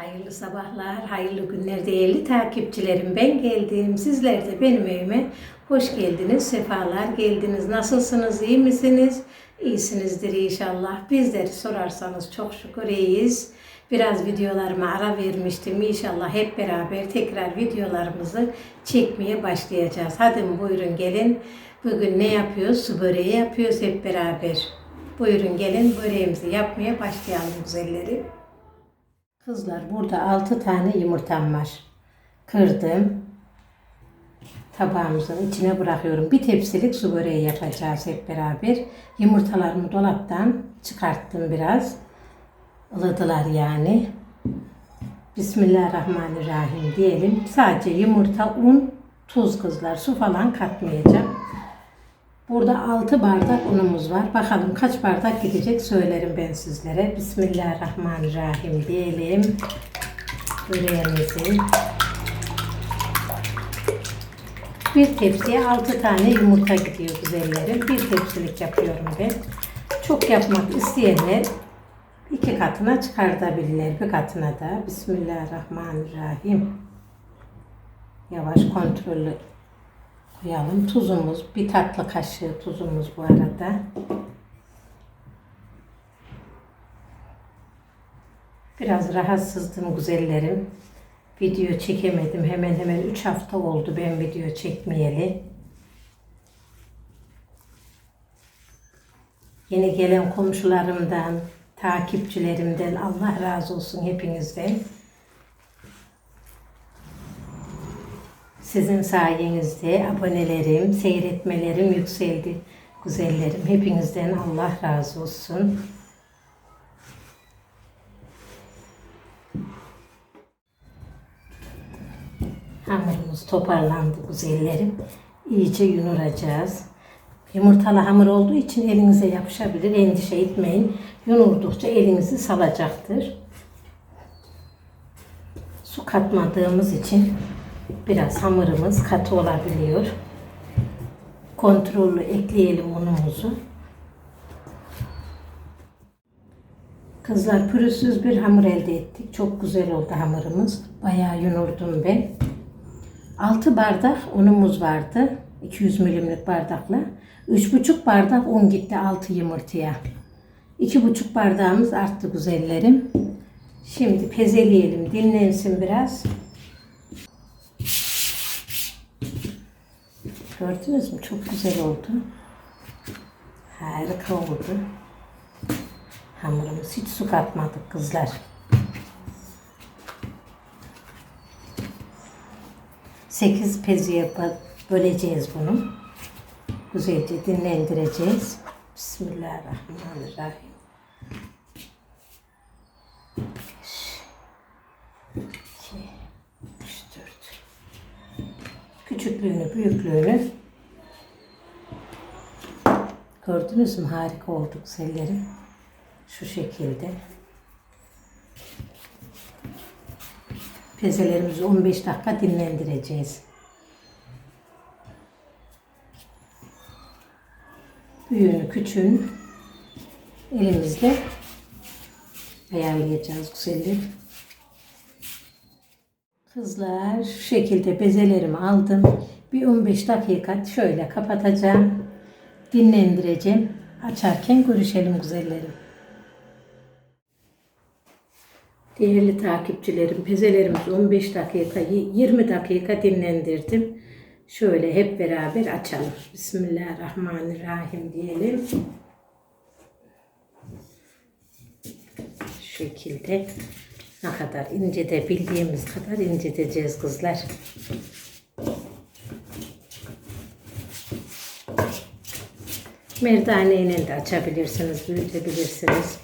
Hayırlı sabahlar, hayırlı günler değerli takipçilerim. Ben geldim. Sizler de benim evime hoş geldiniz, sefalar geldiniz. Nasılsınız, iyi misiniz? İyisinizdir inşallah. Bizleri sorarsanız çok şükür iyiyiz. Biraz videolarıma ara vermiştim. İnşallah hep beraber tekrar videolarımızı çekmeye başlayacağız. Hadi buyurun gelin. Bugün ne yapıyoruz? Su böreği yapıyoruz hep beraber. Buyurun gelin böreğimizi yapmaya başlayalım güzellerim. Kızlar burada 6 tane yumurtam var. Kırdım. Tabağımızın içine bırakıyorum. Bir tepsilik su böreği yapacağız hep beraber. Yumurtalarımı dolaptan çıkarttım biraz. Ilıdılar yani. Bismillahirrahmanirrahim diyelim. Sadece yumurta, un, tuz kızlar. Su falan katmayacağım. Burada 6 bardak unumuz var. Bakalım kaç bardak gidecek söylerim ben sizlere. Bismillahirrahmanirrahim diyelim. Böreğimizi. Bir tepsiye 6 tane yumurta gidiyor güzellerim. Bir tepsilik yapıyorum ben. Çok yapmak isteyenler iki katına çıkartabilirler. Bir katına da. Bismillahirrahmanirrahim. Yavaş kontrollü koyalım. Tuzumuz, bir tatlı kaşığı tuzumuz bu arada. Biraz rahatsızdım güzellerim. Video çekemedim. Hemen hemen 3 hafta oldu ben video çekmeyeli. Yeni gelen komşularımdan, takipçilerimden Allah razı olsun hepinizden. Sizin sayenizde abonelerim, seyretmelerim yükseldi. Güzellerim, hepinizden Allah razı olsun. Hamurumuz toparlandı güzellerim. İyice yunuracağız. Yumurtalı hamur olduğu için elinize yapışabilir. Endişe etmeyin. Yunurdukça elinizi salacaktır. Su katmadığımız için biraz hamurumuz katı olabiliyor. Kontrollü ekleyelim unumuzu. Kızlar pürüzsüz bir hamur elde ettik. Çok güzel oldu hamurumuz. Bayağı yunurdum ben. 6 bardak unumuz vardı. 200 milimlik bardakla. 3,5 bardak un gitti 6 yumurtaya. 2,5 bardağımız arttı güzellerim. Şimdi pezeleyelim. Dinlensin biraz. Gördünüz mü? Çok güzel oldu. Harika oldu. Hamurumuz hiç su katmadık kızlar. Sekiz peziye böleceğiz bunu. Güzelce dinlendireceğiz. Bismillahirrahmanirrahim. Beş, iki, üç, dört. Küçüklüğünü, büyüklüğünü gördünüz mü? Harika oldu güzellerim. Şu şekilde. Pezelerimizi 15 dakika dinlendireceğiz. Büyüğünü, küçüğünü elimizle ayarlayacağız güzellerim. Kızlar şu şekilde bezelerimi aldım. Bir 15 dakika şöyle kapatacağım. Dinlendireceğim. Açarken görüşelim güzellerim. Değerli takipçilerim, pezelerimizi 15 dakika, 20 dakika dinlendirdim. Şöyle hep beraber açalım. Bismillahirrahmanirrahim diyelim. Şu şekilde ne kadar ince de bildiğimiz kadar inciteceğiz kızlar. Merdaneyle de açabilirsiniz, büyütebilirsiniz.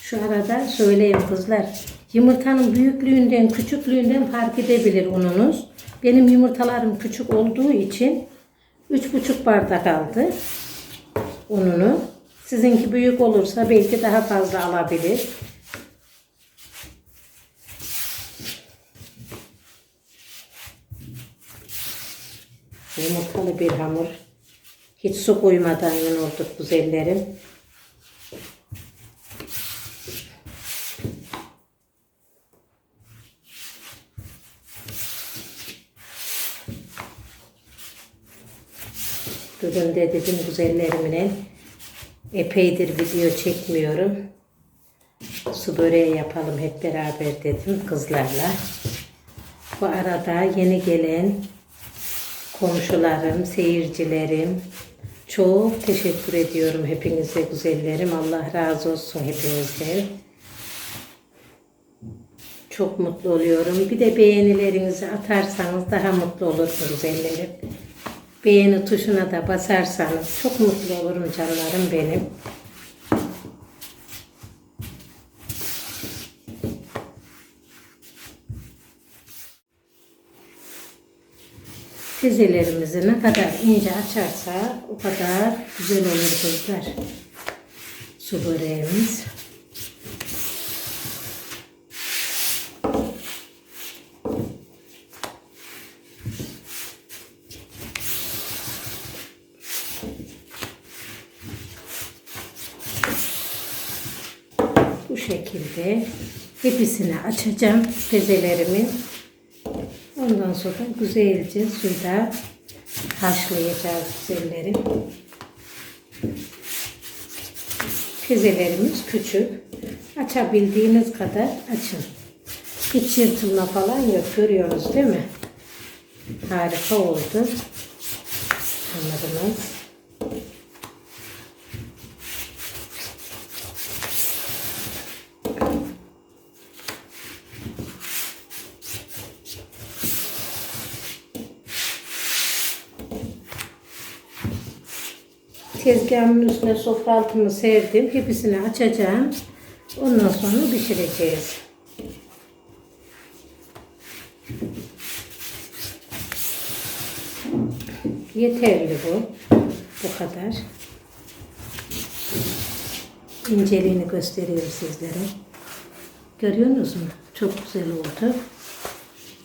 Şu arada söyleyeyim kızlar. Yumurtanın büyüklüğünden, küçüklüğünden fark edebilir ununuz. Benim yumurtalarım küçük olduğu için 3,5 bardak aldı ununu. Sizinki büyük olursa belki daha fazla alabilir. yumuşacık bir hamur. Hiç su koymadan yoğurduk güzellerim. Durun de dedim güzellerimle. Epeydir video çekmiyorum. Su böreği yapalım hep beraber dedim kızlarla. Bu arada yeni gelen komşularım, seyircilerim çok teşekkür ediyorum hepinize güzellerim. Allah razı olsun hepinizden. Çok mutlu oluyorum. Bir de beğenilerinizi atarsanız daha mutlu olurum güzellerim. Beğeni tuşuna da basarsanız çok mutlu olurum canlarım benim. Dizelerimizi ne kadar ince açarsa o kadar güzel olur kızlar. Su böreğimiz. Bu şekilde hepsini açacağım bezelerimin. Ondan sonra güzelce suda haşlayacağız güzelleri. Pezelerimiz küçük. Açabildiğiniz kadar açın. Hiç yırtılma falan yok. Görüyorsunuz değil mi? Harika oldu. Hamurumuz. Tezgahımın üstüne sofra altımı serdim. Hepsini açacağım. Ondan sonra pişireceğiz. Yeterli bu. Bu kadar. İnceliğini göstereyim sizlere. Görüyorsunuz mu? Çok güzel oldu.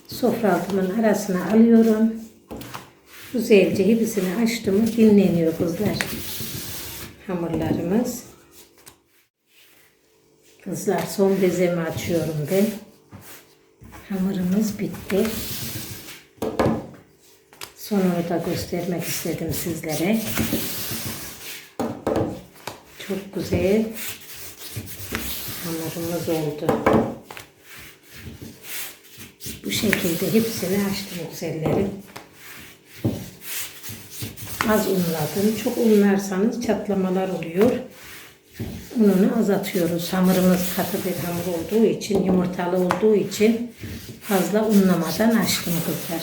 Sofra altımın arasına alıyorum. Güzelce hepsini açtım. Dinleniyor kızlar. Hamurlarımız. Kızlar son bezemi açıyorum ben. Hamurumuz bitti. Sonunu da göstermek istedim sizlere. Çok güzel hamurumuz oldu. Bu şekilde hepsini açtım güzellerim. Az unladım. Çok unlarsanız çatlamalar oluyor. Ununu az atıyoruz. Hamurumuz katı bir hamur olduğu için, yumurtalı olduğu için fazla unlamadan açtım kızlar.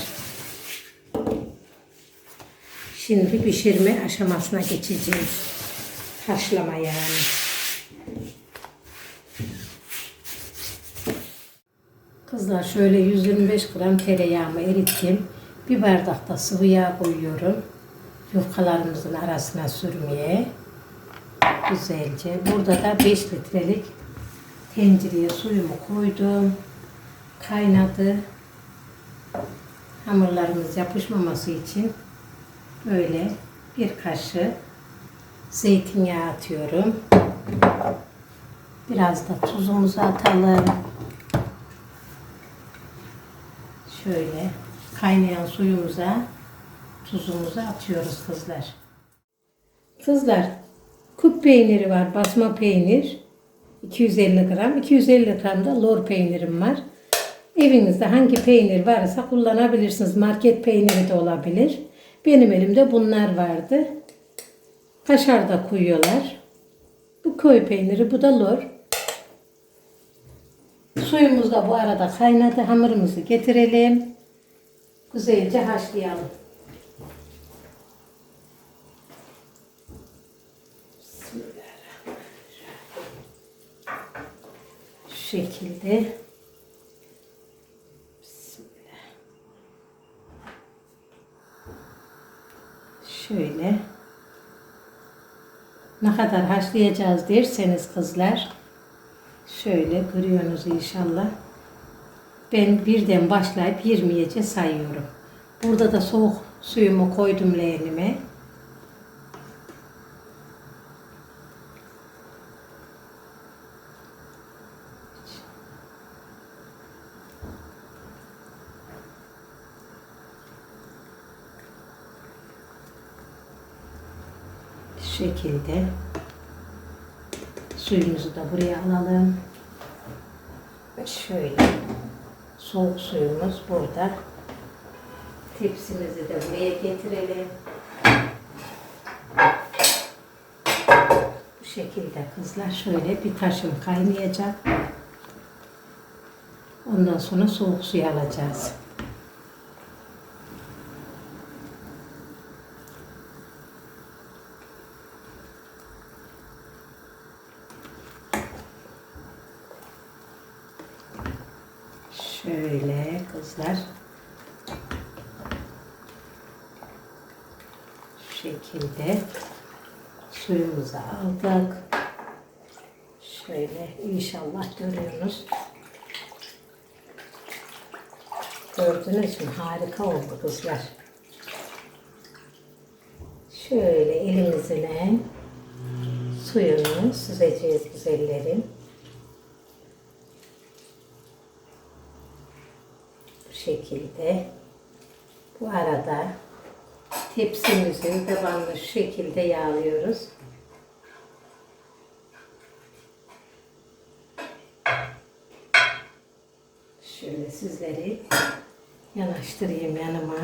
Şimdi pişirme aşamasına geçeceğiz. Haşlama yani. Kızlar şöyle 125 gram tereyağımı erittim. Bir bardak da sıvı yağ koyuyorum. Yufkalarımızın arasına sürmeye. Güzelce. Burada da 5 litrelik tencereye suyumu koydum. Kaynadı. Hamurlarımız yapışmaması için böyle bir kaşık zeytinyağı atıyorum. Biraz da tuzumuzu atalım. Şöyle kaynayan suyumuza tuzumuzu atıyoruz kızlar. Kızlar kup peyniri var basma peynir 250 gram 250 gram da lor peynirim var. Evinizde hangi peynir varsa kullanabilirsiniz. Market peyniri de olabilir. Benim elimde bunlar vardı. Kaşar da koyuyorlar. Bu köy peyniri, bu da lor. Suyumuz da bu arada kaynadı. Hamurumuzu getirelim. Güzelce haşlayalım. Şu şekilde. Şöyle. Ne kadar haşlayacağız derseniz kızlar. Şöyle görüyorsunuz inşallah. Ben birden başlayıp 20'yece sayıyorum. Burada da soğuk suyumu koydum leğenime. Şu şekilde suyumuzu da buraya alalım. Şöyle soğuk suyumuz burada. Tepsimizi de buraya getirelim. Bu şekilde kızlar şöyle bir taşım kaynayacak. Ondan sonra soğuk suyu alacağız. Şöyle kızlar. Şu şekilde suyumuzu aldık. Şöyle inşallah görüyorsunuz. Gördünüz mü? Harika oldu kızlar. Şöyle elimizle suyunu süzeceğiz güzellerim. Bu şekilde. Bu arada tepsimizin tabanını şu şekilde yağlıyoruz. Şöyle sizleri yanaştırayım yanıma.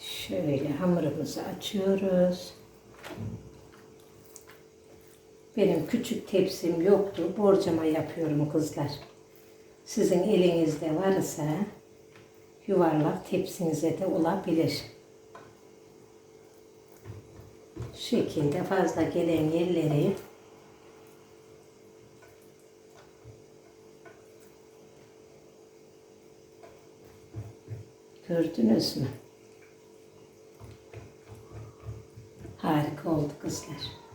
Şöyle hamurumuzu açıyoruz. Benim küçük tepsim yoktu. Borcama yapıyorum kızlar. Sizin elinizde varsa yuvarlak tepsinize de olabilir. Şu şekilde fazla gelen yerleri gördünüz mü? Harika oldu kızlar.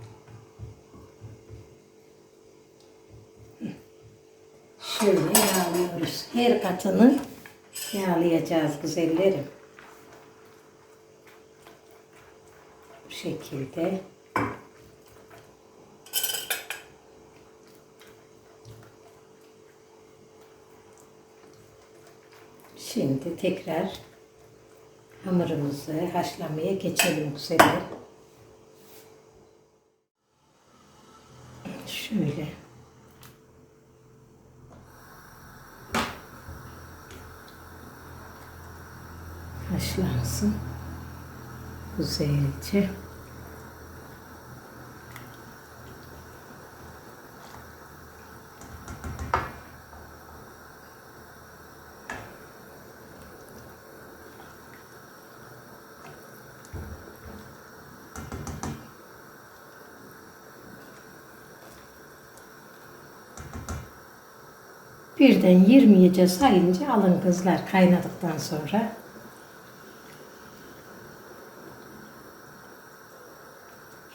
Şöyle yağlıyoruz. Her katını yağlayacağız güzellerim. Bu şekilde. Şimdi tekrar hamurumuzu haşlamaya geçelim güzeller. Şöyle. Haşlansın. Güzelce. Birden 20'ye sayınca alın kızlar kaynadıktan sonra.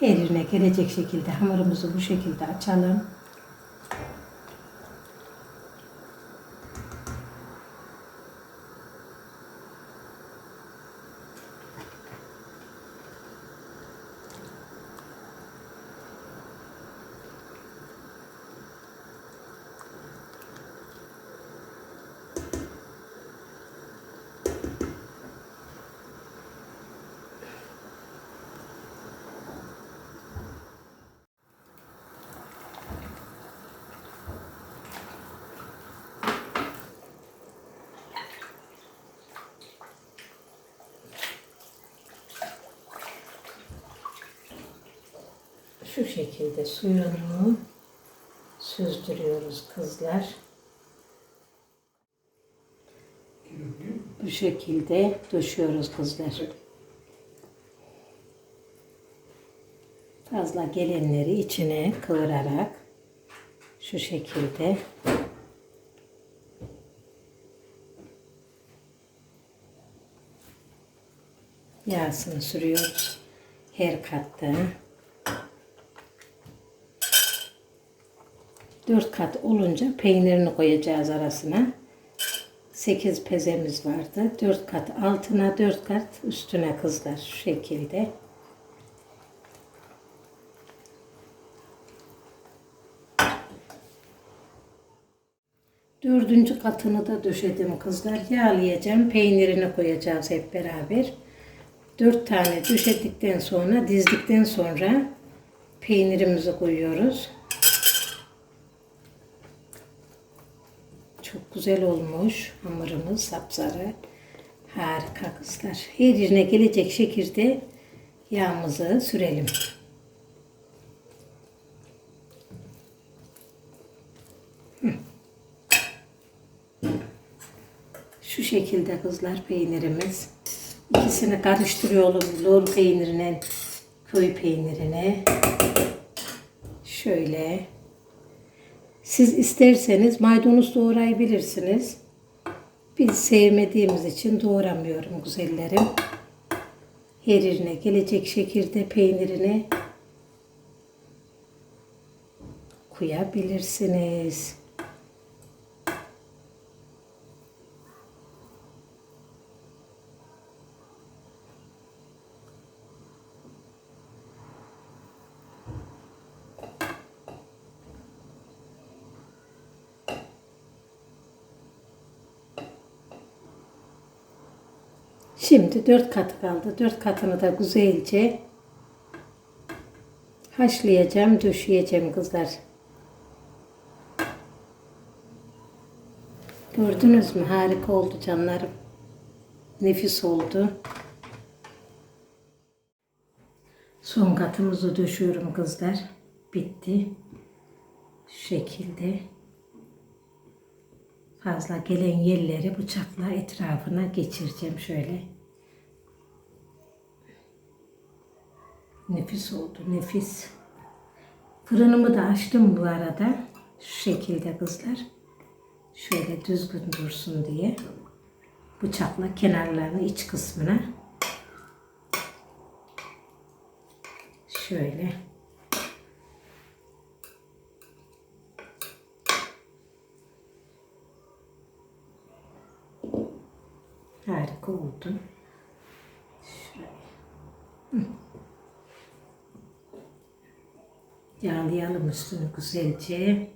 Her yerine gelecek şekilde hamurumuzu bu şekilde açalım. Şu şekilde suyunu süzdürüyoruz kızlar. Bu şekilde döşüyoruz kızlar. Fazla gelenleri içine kıvırarak şu şekilde yağsını sürüyoruz her katta. Dört kat olunca peynirini koyacağız arasına. 8 pezemiz vardı. 4 kat altına 4 kat üstüne kızlar şu şekilde. Dördüncü katını da döşedim kızlar. Yağlayacağım. Peynirini koyacağız hep beraber. Dört tane döşedikten sonra dizdikten sonra peynirimizi koyuyoruz. Çok güzel olmuş hamurumuz sapsarı. Harika kızlar. Her yerine gelecek şekilde yağımızı sürelim. Şu şekilde kızlar peynirimiz. İkisini karıştırıyorum. Lor peynirine, köy peynirine. Şöyle. Siz isterseniz maydanoz doğrayabilirsiniz. Biz sevmediğimiz için doğramıyorum güzellerim. Her yerine gelecek şekilde peynirini koyabilirsiniz. Şimdi dört katı kaldı. Dört katını da güzelce haşlayacağım, döşeyeceğim kızlar. Gördünüz mü? Harika oldu canlarım. Nefis oldu. Son katımızı döşüyorum kızlar. Bitti. Şu şekilde fazla gelen yerleri bıçakla etrafına geçireceğim şöyle. Nefis oldu, nefis. Fırınımı da açtım bu arada. Şu şekilde kızlar. Şöyle düzgün dursun diye. Bıçakla kenarlarını iç kısmına. Şöyle. Harika oldu. Hı. Yağlayalım üstünü güzelce.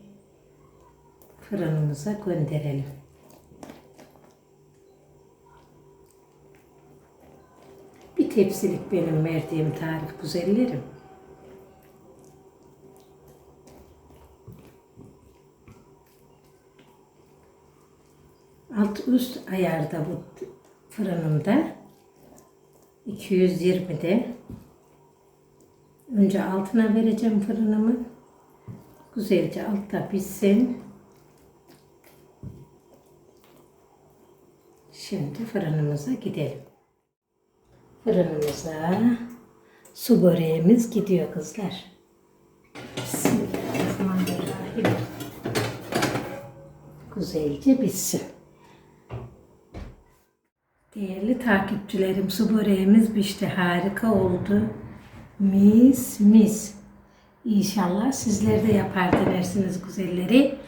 Fırınımıza gönderelim. Bir tepsilik benim verdiğim tarif güzellerim. Alt üst ayarda bu fırınımda. 220'de önce altına vereceğim fırınımı. Güzelce altta pişsin. Şimdi fırınımıza gidelim. Fırınımıza su böreğimiz gidiyor kızlar. Bismillahirrahmanirrahim. Güzelce pişsin Değerli takipçilerim su böreğimiz pişti. Harika oldu. Mis mis. İnşallah sizler de yapar denersiniz güzelleri.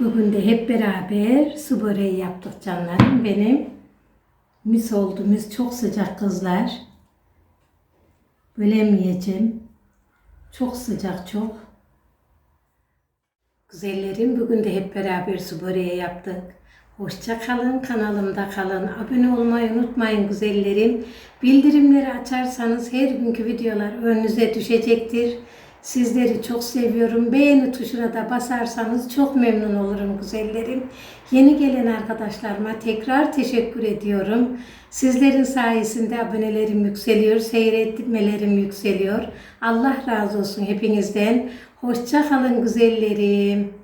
Bugün de hep beraber su böreği yaptık canlarım benim. Mis oldu mis. Çok sıcak kızlar. Bölemeyeceğim. Çok sıcak çok. Güzellerim bugün de hep beraber su böreği yaptık. Hoşça kalın, kanalımda kalın. Abone olmayı unutmayın güzellerim. Bildirimleri açarsanız her günkü videolar önünüze düşecektir. Sizleri çok seviyorum. Beğeni tuşuna da basarsanız çok memnun olurum güzellerim. Yeni gelen arkadaşlarıma tekrar teşekkür ediyorum. Sizlerin sayesinde abonelerim yükseliyor, seyretmelerim yükseliyor. Allah razı olsun hepinizden. Hoşça kalın güzellerim.